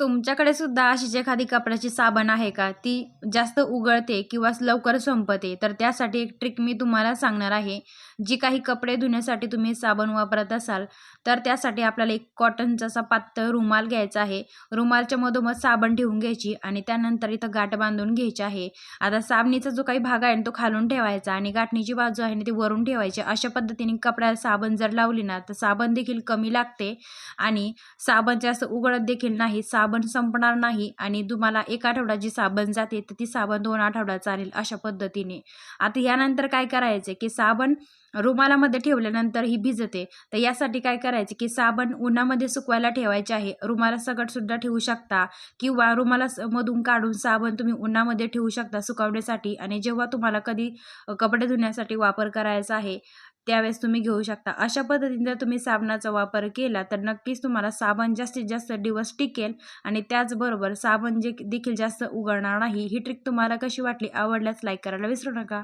तुमच्याकडे सुद्धा अशीच एखादी कपड्याची साबण आहे का? ती जास्त उगळते किंवा लवकर संपते. तर त्यासाठी एक ट्रिक मी तुम्हाला सांगणार आहे. जी काही कपडे धुण्यासाठी तुम्ही साबण वापरत असाल तर त्यासाठी आपल्याला एक कॉटनचा असा पातळ रुमाल घ्यायचा आहे. रुमालच्या मधोमध साबण ठेवून घ्यायची आणि त्यानंतर इथं गाठ बांधून घ्यायची आहे. आता साबणीचा जो काही भाग आहे ना तो खालून ठेवायचा आणि गाठणीची बाजू आहे ना ती वरून ठेवायची. अशा पद्धतीने कपड्याला साबण जर लावली ना तर साबण देखील कमी लागते आणि साबण जास्त उघडत देखील नाही. साबण साबण संपणार नाही आणि तुम्हाला एक आठवडा जी साबण जाते तर ती साबण दोन आठवडा चालेल अशा पद्धतीने. आता यानंतर काय करायचं की साबण रुमालामध्ये ठेवल्यानंतर ही भिजते. तर यासाठी काय करायचे की साबण उन्हामध्ये सुकवायला ठेवायचे आहे. रुमाला सुद्धा ठेवू शकता किंवा रुमाला स- मधून काढून साबण तुम्ही उन्हामध्ये ठेवू शकता सुकवण्यासाठी. आणि जेव्हा तुम्हाला कधी कपडे धुण्यासाठी वापर करायचा आहे त्यावेळेस तुम्ही घेऊ शकता. अशा पद्धतीने जर तुम्ही साबणाचा वापर केला तर नक्कीच तुम्हाला साबण जास्तीत जास्त दिवस टिकेल आणि त्याचबरोबर साबण जे देखील जास्त उघडणार नाही ही ट्रिक तुम्हाला कशी वाटली आवडल्यास लाईक करायला विसरू नका.